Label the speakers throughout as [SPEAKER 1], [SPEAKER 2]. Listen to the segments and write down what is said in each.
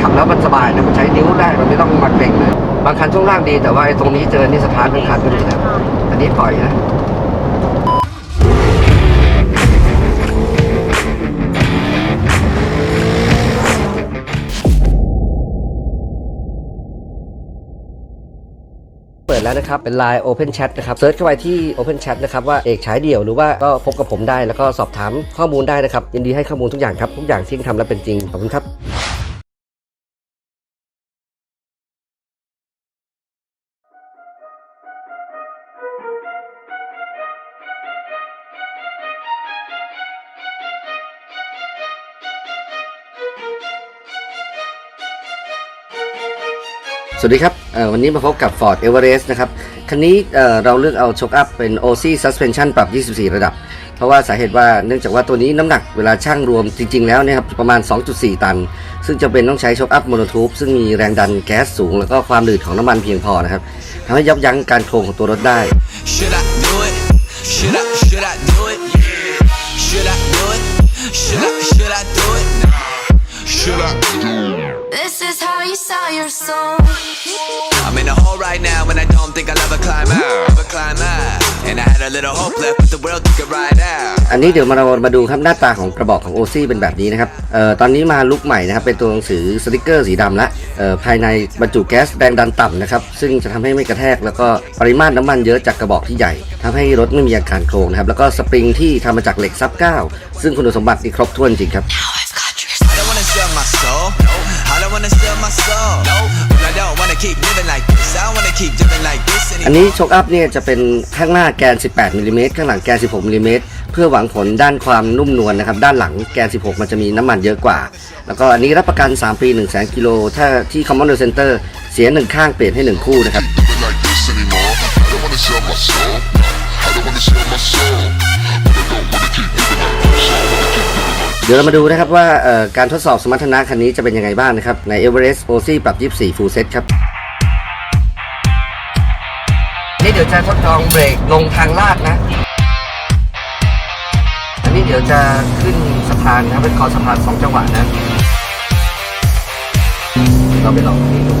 [SPEAKER 1] ขับแล้วมันสบายนะมันใช้นิ้วได้มันไม่ต้องมาเกร็งเลย บางคันช่วงล่างดีแต่ว่าไอ้ตรงนี้เจอนี่สถานทั้งคันก็มีนะอันนี้ปล่อยนะเปิดแล้วนะครับ เป็น Line Open Chat นะครับเซิร์ชเข้าไปที่ Open Chat นะครับ ว่าเอกฉายเดี่ยวหรือว่าก็พบกับผมได้แล้วก็สอบถามข้อมูลได้นะครับ ยินดีให้ข้อมูลทุกอย่างครับ ทุกอย่างที่ทำแล้วเป็นจริง ขอบคุณครับ สวัสดีครับเอ่อวันนี้มาพบกับ Ford Everest นะครับ คันนี้เอ่อเราเลือกเอาช็อคอัพเป็น OC Suspension ปรับ 24 ระดับ เพราะว่าสาเหตุว่าเนื่องจากว่าตัวนี้น้ำหนักเวลาช่างรวมจริง ๆ แล้วเนี่ยครับประมาณ 2.4 ตัน ซึ่งจะเป็นต้องใช้ช็อคอัพโมโนทูบซึ่งมีแรงดันแก๊สสูง แล้วก็ความหนืดของน้ำมันเพียงพอนะครับทำให้ยับยั้งการโครงของตัวรถได้
[SPEAKER 2] Should I do it? Should I, should I do it? Should I do it? Should I, should I do it? Should I do it?
[SPEAKER 3] This is how you sell your soul.
[SPEAKER 2] I'm in a hole right now and I don't think I'll ever climb out. Ever climb out. And I had a little hope left, but the world took it right out.
[SPEAKER 1] อันนี้เดี๋ยวมาเรามาดูครับหน้าตาของกระบอกของ OC เป็นแบบนี้นะครับเอ่อตอนนี้มาลุกใหม่นะครับเป็นตัวหนังสือสติกเกอร์สีดำละเอ่อภายในบรรจุแก๊สแรงดันต่ำนะครับซึ่งจะทำให้ไม่กระแทกแล้วก็ปริมาตรน้ำมันเยอะจากกระบอกที่ใหญ่ทำให้รถไม่มีอาการโครงนะครับแล้วก็สปริงที่ทำมาจากเหล็กซับเก้าซึ่งคุณสมบัตินี่ครบถ้วนจริงครับ
[SPEAKER 3] I've got your
[SPEAKER 2] I don't wanna sell my soul. I don't wanna sell my soul.
[SPEAKER 1] อัน
[SPEAKER 2] anymore.
[SPEAKER 1] นี้โชคอัพเนี่ยจะเป็นข้างหน้าแกน 18มิลลิเมตรข้างหลังแกน 16มิลลิเมตรเพื่อหวังผลด้านความนุ่มนวลนะครับ ด้านหลังแกน 16 มันจะมีน้ำมันเยอะกว่า แล้วก็อันนี้รับประกัน 3 ปี 1 0 0 0 0 0กิโลถ้าที่ Common Center เสียหนึ่งข้างเปลี่ยนให้หนึ่งคู่นะครับ
[SPEAKER 4] living like this anymore. I don't wanna sell my soul. I don't wanna sell my soul. But I don't wanna keep living like this. I wanna keep living like
[SPEAKER 1] เดี๋ยวเรามาดูนะครับว่าเอ่อการทดสอบสมรรถนะคันนี้จะเป็นยังไงบ้างนะครับ ใน Everest o c ปรับ 24 Full Set ครับ ดี๋ยวจะทดลองเบรกลงทางลาดนะ อันนี้เดี๋ยวจะขึ้นสะพานนะเป็นคอสะพานสองจังหวะนะ เราไปลองตรงนี้ดู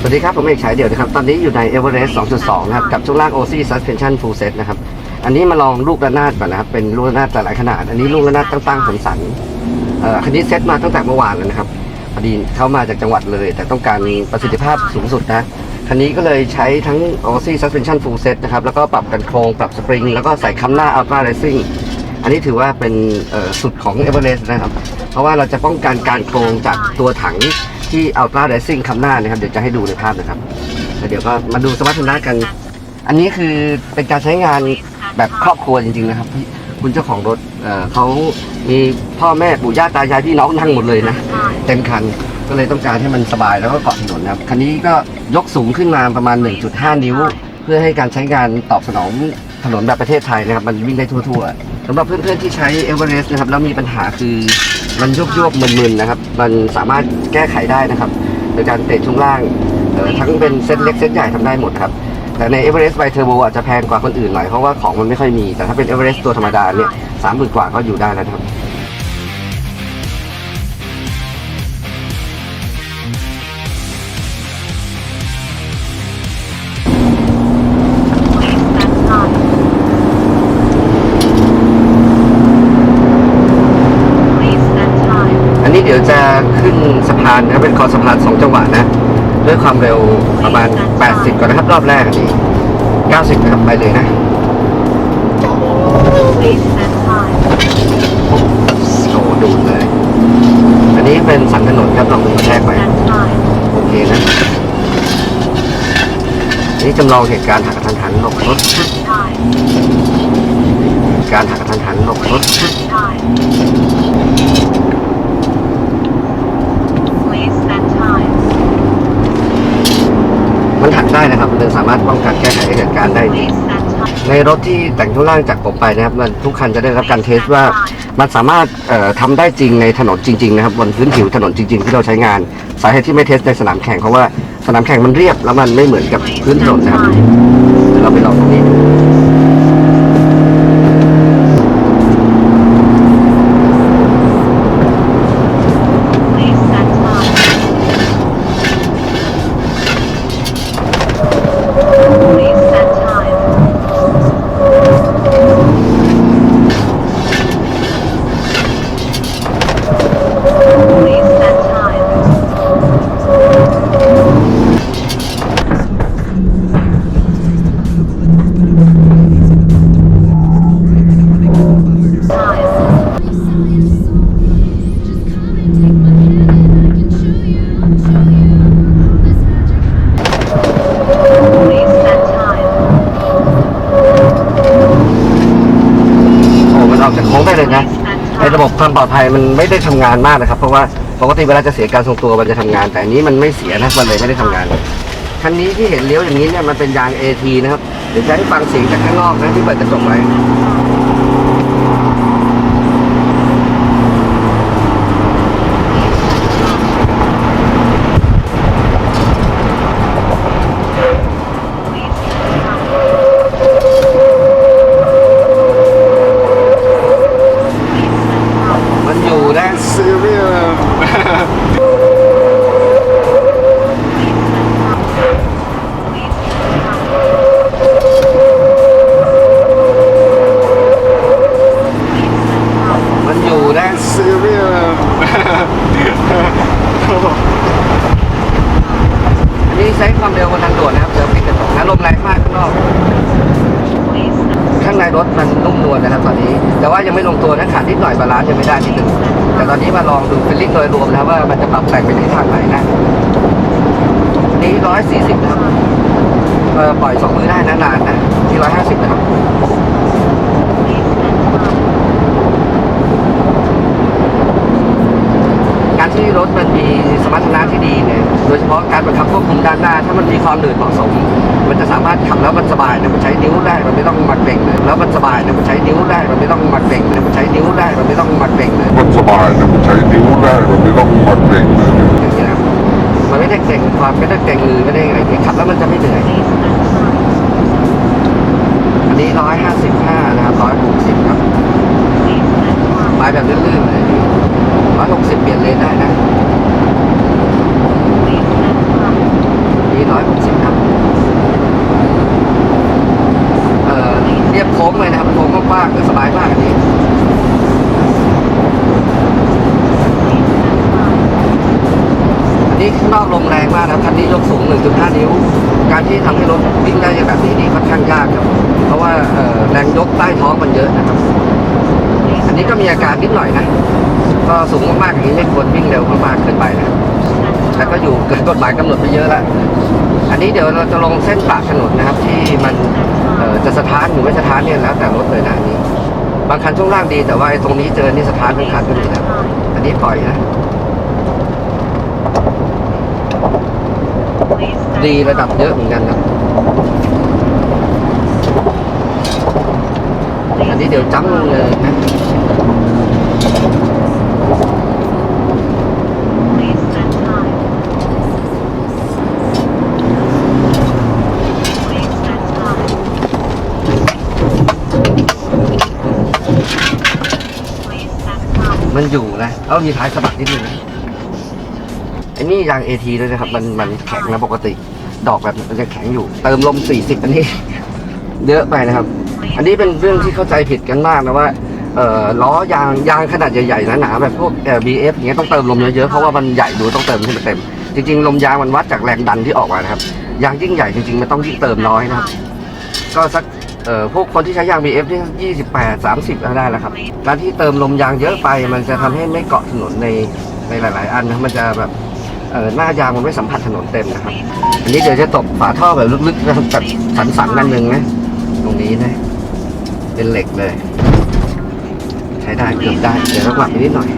[SPEAKER 1] สวัสดีครับ ผมเอกฉายเดี่ยวนะครับ ตอนนี้อยู่ใน Everest 2.2 นะครับ กับช่วงล่าง OC Suspension Full Set นะครับ อันนี้มาลองลูกระนาดก่อนนะครับ เป็นลูกระนาดหลายขนาด อันนี้ลูกระนาดตั้งๆสันสันอันนี้เซตมาตั้งแต่เมื่อวานแล้วนะครับพอดีเข้ามาจากจังหวัดเลย แต่ต้องการประสิทธิภาพสูงสุดนะคันนี้ก็เลยใช้ทั้ง OC Suspension Full Set นะครับ แล้วก็ปรับกันโครง ปรับสปริง แล้วก็ใส่คัมหน้า Ultra Racing อันนี้ถือว่าเป็นสุดของ Everest นะครับ เพราะว่าเราจะป้องกันการโครงจากตัวถังที่ Ultra Racing คัมหน้านะครับ เดี๋ยวจะให้ดูในภาพนะครับแล้วเดี๋ยวก็มาดูสมรรถนะกัน อันนี้คือเป็นการใช้งาน แบบครอบครัวจริงๆนะครับที่คุณเจ้าของรถเอ่อเขามีพ่อแม่ปู่ย่าตายายพี่น้องนั่งหมดเลยนะเต็มคันก็เลยต้องการให้มันสบายแล้วก็เกาะถนนนะครับคันนี้ก็ยกสูงขึ้นมาประมาณ 1.5 นิ้ว เพื่อให้การใช้งานตอบสนองถนนแบบประเทศไทยนะครับ มันวิ่งได้ทั่วๆสำหรับเพื่อนๆที่ใช้เอเวอเรสต์นะครับแล้วมีปัญหาคือมันโยกโยกๆมึนๆนะครับ มันสามารถแก้ไขได้นะครับ โดยการเตะช่วงล่างเอ่อทั้งเป็นเซตเล็กเซตใหญ่ทำได้หมดครับ แต่ใน Everest by Turbo อาจจะแพงกว่าคนอื่นหน่อยเพราะว่าของมันไม่ค่อยมี แต่ถ้าเป็น Everest ตัวธรรมดาเนี่ยสามหมื่นกว่าก็อยู่ได้แล้วนะครับอันนี้เดี๋ยวจะขึ้นสะพานนะครับเป็นคอสะพานสองจังหวะนะ ด้วยความเร็วประมาณ 80 ก่อนนะครับ รอบแรกนนี้90 นะครับ ไปเลยนะโอ้ดูดเลย อันนี้เป็นสันถนนครับลองดูกระแทรกไป โอเคนะ นี่จำลองเหตุการณ์หักกระทันหันหลบรถ การหักกระทันหันหลบรถปึ๊บ ได้นะครับมันสามารถป้องกันแก้ไขเหตุการณ์ได้ดีในรถที่แต่งข้างล่างจากผมไปนะครับมันทุกคันจะได้รับการเทสว่ามันสามารถเอ่อทำได้จริงในถนนจริงๆนะครับบนพื้นผิวถนนจริง ๆ ที่เราใช้งาน สาเหตุที่ไม่เทสในสนามแข่งเพราะว่าสนามแข่งมันเรียบแล้วมันไม่เหมือนกับพื้นถนนนะครับเราไปลองตรงนี้ ระบบความปลอดภัยมันไม่ได้ทำงานมากนะครับ เพราะว่าปกติเวลาจะเสียการทรงตัวมันจะทำงาน แต่อันนี้มันไม่เสียนะมันเลยไม่ได้ทำงานคันนี้ที่เห็นเลี้ยวอย่างนี้เนี่ยมันเป็นยาง AT นะครับเดี๋ยวจะให้ฟังเสียงจากข้างนอกนะที่เปิดกระจกไว้ แต่ว่ายังไม่ลงตัวนะขาดนิดหน่อยบาลานซ์ยังไม่ได้นิดนึงแต่ตอนนี้มาลองดูเป็นลิ่งโดยรวมนะครับว่ามันจะปรับแต่งไปในทางไหนนะนี้ร้อยสี่สิบนะครับปล่อยสองมือได้นะนานนะที่ร้อยห้าสิบนะครับ
[SPEAKER 5] Please set time.
[SPEAKER 1] การ ที่รถมันมีสมรรถนะที่ดีเนี่ย โดยเฉพาะการบังคับควบคุมด้านหน้า ถ้ามันมีความหนืดเหมาะสม มันจะสามารถขับแล้วมันสบายนะมันใช้นิ้วได้ มันไม่ต้องมัดเบ่งเลย แล้วมันสบายนะมันใช้นิ้วได้ มันไม่ต้องมัดเบ่งเลย มันใช้นิ้วได้ มันไม่ต้องมัดเบ่งเลย
[SPEAKER 4] มันสบายนะมันใช้นิ้วได้ มันไม่ต้องมัดเบ่งเลย
[SPEAKER 1] อย่างนี้นะครับมันไม่ได้เก่งความไม่ได้เก่งมือไม่ได้อะไรอย่างนี้ขับแล้วมันจะไม่เหนื่อย
[SPEAKER 5] Please set time.
[SPEAKER 1] อันนี้ร้อยห้าสิบห้านะครับร้อยหกสิบครับ
[SPEAKER 5] Please set time.
[SPEAKER 1] ไปแบบลื่นๆเลย ร้อยหกสิบเปลี่ยนเลนได้นะนี่ร้อยหกสิบครับ เอ่อเรียบโค้งเลยนะครับโค้งกว้างๆสบายมากอันนี้
[SPEAKER 5] Please set time.
[SPEAKER 1] อันนี้ข้างนอกลมแรงมากนะคันนี้ยกสูง 1.5 นิ้ว การที่ทำให้รถวิ่งได้แบบนี้นี่ค่อนข้างยากครับ เพราะว่าแรงยกใต้ท้องมันเยอะนะครับ อันนี้ก็มีอาการนิดหน่อยนะ ก็สูงมากๆอย่างนี้ไม่ควรวิ่งเร็วมากๆเกินไปนะแต่ก็อยู่เกินกฎหมายกำหนดไปเยอะแล้วอันนี้เดี๋ยวเราจะลงเส้นปากถนนนะครับ ที่มันจะสถานหรือไม่สถานเนี่ยแล้วแต่รถเลยนะอันนี้ บางคันช่วงล่างดีแต่ว่าไอ้ตรงนี้เจอนี่สถานทั้งคันก็มีนะอันนี้ปล่อยนะดีระดับเยอะเหมือนกันครับอันนี้เดี๋ยวจ้ำลงเลยนะ
[SPEAKER 5] Please set time. Please set time. Please set time.
[SPEAKER 1] มันอยู่นะแล้วมีท้ายสะบัดนิดนึงนะไอ้นี่ยางเอทีด้วยนะครับ มันมันแข็งนะปกติ ดอกแบบมันจะแข็งอยู่ เติมลม 40 อันนี้ เยอะไปนะครับ อันนี้เป็นเรื่องที่เข้าใจผิดกันมากนะว่าเอ่อล้อยางยางขนาดใหญ่ๆหนาๆแบบพวกเอ่อ BF อย่างเงี้ยต้องเติมลมเยอะๆเพราะว่ามันใหญ่ดูต้องเติมให้มันเต็ม จริงๆ ลมยางมันวัดจากแรงดันที่ออกมานะครับยางยิ่งใหญ่จริงๆมันต้องยิ่งเติมน้อยนะครับ ก็สัก เอ่อพวกคนที่ใช้ยาง BF ที่ยี่สิบแปดสามสิบได้แล้วครับ การที่เติมลมยางเยอะไป มันจะทำให้ไม่เกาะถนนในในหลาย ๆ อันนะมันจะแบบเอ่อหน้ายางมันไม่สัมผัสถนนเต็มนะครับ อันนี้เดี๋ยวจะตบฝาท่อแบบลึกๆนะครับแบบสันๆนั่นนึงนะตรงนี้นะ เป็นเหล็กเลย ใช้ได้เกือบได้ เดี๋ยวต้องปรับอีกนิดหน่อย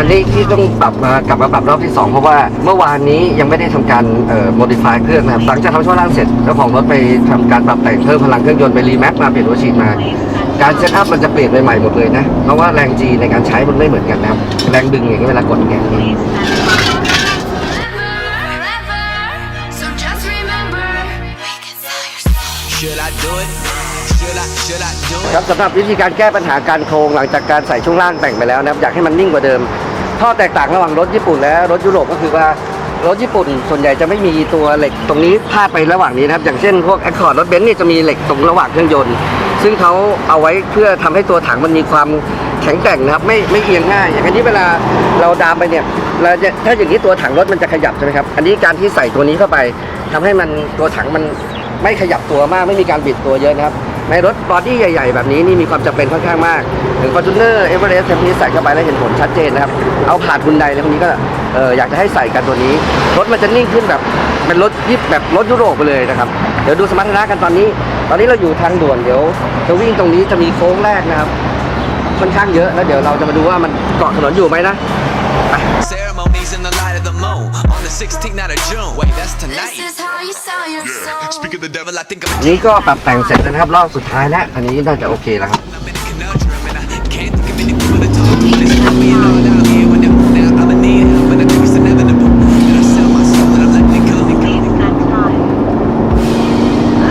[SPEAKER 1] คันนี้ที่ต้องปรับมากลับมาปรับรอบที่ 2 เพราะว่าเมื่อวานนี้ยังไม่ได้ทำการเอ่อ modify เครื่องนะครับหลังจากทำช่วงล่างเสร็จเจ้าของรถไปทำการปรับแต่งเพิ่มพลังเครื่องยนต์ไปรีแมปมาเปลี่ยนหัวฉีดมาการเซตอัพมันจะเปลี่ยนใหม่หมดเลยนะ เพราะว่าแรง G ในการใช้มันไม่เหมือนกันนะครับ แรงดึงอย่างนี้เวลากด
[SPEAKER 2] แกน
[SPEAKER 1] ครับสำหรับวิธีการแก้ปัญหาการโครงหลังจากการใส่ช่วงล่างแต่งไปแล้วนะครับอยากให้มันนิ่งกว่าเดิมข้อแตกต่างระหว่างรถญี่ปุ่นและรถยุโรปก็คือว่ารถญี่ปุ่นส่วนใหญ่จะไม่มีตัวเหล็กตรงนี้พาดไประหว่างนี้นะครับ อย่างเช่นพวก Accord รถเบนซ์นี่จะมีเหล็กตรงระหว่างเครื่องยนต์ ซึ่งเขาเอาไว้เพื่อทำให้ตัวถังมันมีความแข็งแกร่งนะครับ ไม่ไม่เอียงง่าย อย่างอันนี้เวลาเราดามไปเนี่ยเราจะถ้าอย่างนี้ตัวถังรถมันจะขยับใช่ไหมครับอันนี้การที่ใส่ตัวนี้เข้าไปทำให้มันตัวถังมันไม่ขยับตัวมากไม่มีการบิดตัวเยอะนะครับ ในรถบอดี้ใหญ่ ๆ แบบนี้นี่มีความจำเป็นค่อนข้างมากถึง Fortuner Everest เรสต์เทมนี้ใส่เข้าไปแล้วเห็นผลชัดเจนนะครับ เอาผ่านคุณใดแล้วคนนี้ก็เอออยากจะให้ใส่กันตัวนี้ รถมันจะนิ่งขึ้นแบบเป็นรถยิบแบบรถยุโรปไปเลยนะครับเดี๋ยวดูสมรรถนะกันตอนนี้ ตอนนี้เราอยู่ทางด่วนเดี๋ยวจะวิ่งตรงนี้จะมีโค้งแรกนะครับค่อนข้างเยอะแล้วเดี๋ยวเราจะมาดูว่ามันเกาะถนนอยู่ไหมนะ
[SPEAKER 2] Ceremonies in the light of the moon the 16th night of June. Wait, that's
[SPEAKER 3] This
[SPEAKER 2] tonight.
[SPEAKER 3] is how you sell your soul.
[SPEAKER 2] Speak of the devil, I think I'm
[SPEAKER 1] นี่ก็ปรับแต่งเสร็จแล้วนะครับรอบสุดท้ายแล้วอันนี้น่าจะโอเคแล้วครับ
[SPEAKER 2] I'm in a conundrum and I can't think of anything but a total. This is me and all out here when they're now. I'ma need help and I think it's inevitable. That I sell my soul and I'm letting it go.
[SPEAKER 5] Please set time.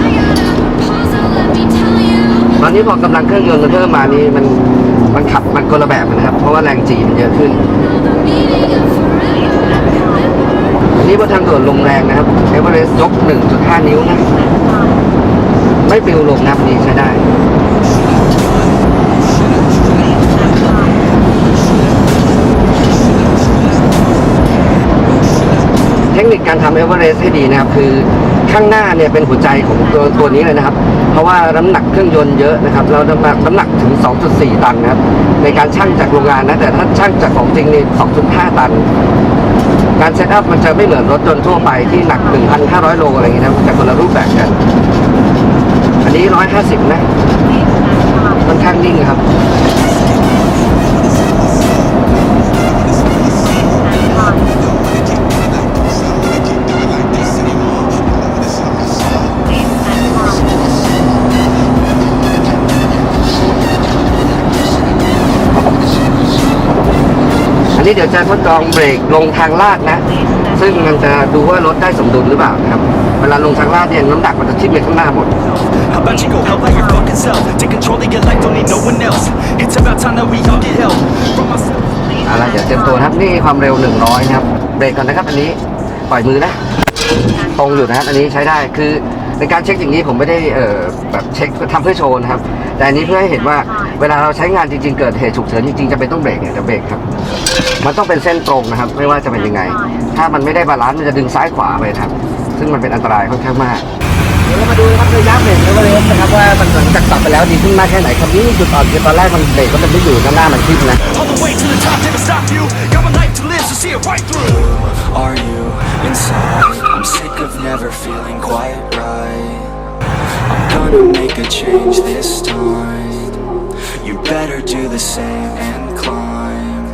[SPEAKER 3] I got a proposal, let me tell you.
[SPEAKER 1] ตอนนี้พอกำลังเครื่องยนต์มันเพิ่มมานี่มันมันขับมันคนละแบบนะครับ เพราะว่าแรงจีมันเยอะขึ้น
[SPEAKER 3] The meaning of
[SPEAKER 5] Please
[SPEAKER 3] forever.
[SPEAKER 5] set time.
[SPEAKER 1] อั นี้บนทางด่วนลมแรงนะครับเอเวอเรสต์ยก 1.5 นิ้วนะ ไม่ปลิวลงนะครับนี่ใช้ได้เทคนิคการทำเอเวอเรสต์ให้ดีนะครับ คือข้างหน้าเนี่ยเป็นหัวใจของตัวตัวนี้เลยนะครับ เพราะว่าน้ำหนักเครื่องยนต์เยอะนะครับแล้วน้ำหนักน้ำหนักถึง 2.4 ตันนะครับ ในการชั่งจากโรงงานนะ แต่ถ้าชั่งจากของจริงนี่ 2.5 ตัน การเซตอัพมันจะไม่เหมือนรถยนต์ทั่วไปที่หนัก 1,500 โลอะไรอย่างเงี้ยนะมันจะคนละรูปแบบกัน อันนี้ 150 นะ
[SPEAKER 5] Please set time.
[SPEAKER 1] ค่อนข้างนิ่งครับ นนี้เดี๋ยวจะทดลองเบรกลงทางลาดนะ ซึ่งมันจะดูว่ารถได้สมดุลหรือเปล่านะครับ เวลาลงทางลาดเนี่ยน้ำหนักมันจะทิ่มไปข้างหน้าหมด
[SPEAKER 6] How about you go help out your fucking self? Take control of your life, don't need no one else. It's about time that we all get help from myself.
[SPEAKER 5] Please
[SPEAKER 1] เอาละ
[SPEAKER 5] set
[SPEAKER 1] เดี๋ยวเตรียมตัวนะครับนี่ความเร็ว 100 นะครับ เบรกก่อนนะครับอันนี้ ปล่อยมือนะ ตรงอยู่นะครับอันนี้ใช้ได้คือ ในการเช็คอย่างนี้ผมไม่ได้เอ่อแบบเช็คทำเพื่อโชว์นะครับ แต่อันนี้เพื่อให้เห็นว่าเวลาเราใช้งานจริง ๆ เกิดเหตุฉุกเฉินจริงๆจะเป็นต้องเบรกเนี่ยจะเบรกครับ มันต้องเป็นเส้นตรงนะครับ ไม่ว่าจะเป็นยังไง ถ้ามันไม่ได้บาลานซ์มันจะดึงซ้ายขวาไปนะครับ ซึ่งมันเป็นอันตรายค่อนข้างมากเดี๋ยวเรามาดูนะครับระยะเบรกเอเวอเรสต์นะครับว่ามันหลังจากปรับไปแล้วดีขึ้นมากแค่ไหนครับนี่จุดอ่อนคือตอนแรกมันเบรกก็มันไม่อยู่ด้านหน้ามันทิ่มนะ
[SPEAKER 6] All the way to the top, never stop you. Got one life to live, so see it right through.
[SPEAKER 7] Are you inside? I'm sick of never feeling quite right. I'm gonna make a change this time. You better do the same and climb.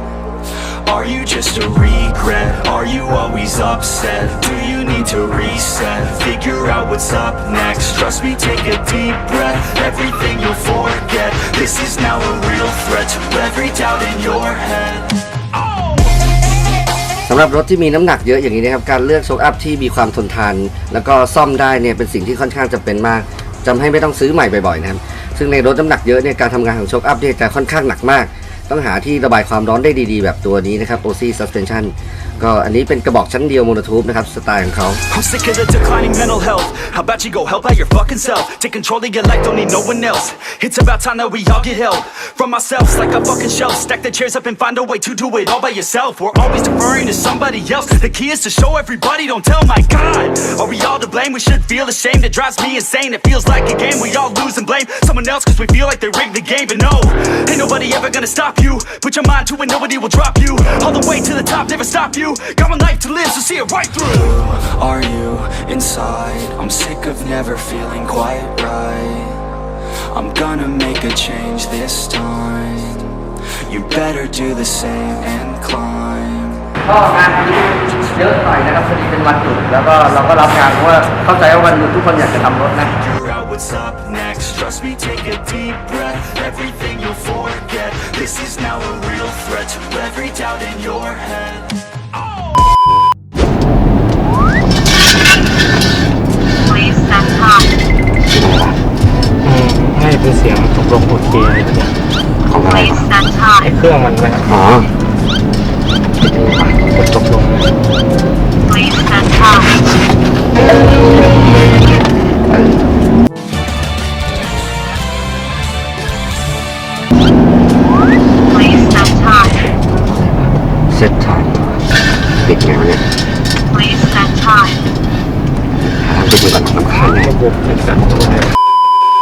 [SPEAKER 7] Are you just a regret? Are you always upset? Do you need to reset? Figure out what's up next. Trust me, take a deep breath. Everything you'll forget. This is now a real threat to every doubt in your head.
[SPEAKER 1] สำหรับรถที่มีน้ำหนักเยอะอย่างนี้นะครับการเลือกโชคอัพที่มีความทนทาน แล้วก็ซ่อมได้เนี่ยเป็นสิ่งที่ค่อนข้างจำเป็นมากจำให้ไม่ต้องซื้อใหม่บ่อยๆนะครับซึ่งในรถน้ำหนักเยอะเนี่ยการทำงานของโชคอัพเนี่ยจะค่อนข้างหนักมาก ต้องหาที่ระบายความร้อนได้ดีๆ แบบตัวนี้นะครับ OC Suspension ก็อันนี้เป็นกระบอกชั้นเดียวโมโนทูบนะครับสไตล์ของเขา
[SPEAKER 6] I'm sick of the declining mental health. How about you go help out your fucking self? Take control of your life, don't need no one else. It's about time that we all get help from ourselves, like a fucking shelf. Stack the chairs up and find a way to do it all by yourself. We're always deferring to somebody else. The key is to show everybody, don't tell my God. Are we all to blame? We should feel ashamed. It drives me insane. It feels like a game. We all lose and blame someone else because we feel like they rigged the game. But no, ain't nobody ever gonna stop you. Put your mind to it, nobody will drop you. All the way to the top, never stop you. Got one life to live, so see it right through.
[SPEAKER 7] Are you inside? I'm sick of never feeling quite right. I'm gonna make a change this time. You better do the same and climb.
[SPEAKER 1] ก็งานวันนี้เยอะหน่อยนะครับพอดีเป็นวันหยุดแล้วก็เราก็รับงานเพราะว่าเข้าใจว่าวันหยุดทุกคนอยากจะทำรถนะ
[SPEAKER 7] Figure out what's up next. Trust me, take a deep breath. Everything you'll forget. This is now a real threat to every doubt in your head.
[SPEAKER 8] ของอะไร
[SPEAKER 1] Please
[SPEAKER 8] วะ
[SPEAKER 1] stand time.
[SPEAKER 6] เครื่องมันนะครับ
[SPEAKER 8] อ๋อ
[SPEAKER 6] กดตกลง
[SPEAKER 1] Please stand time.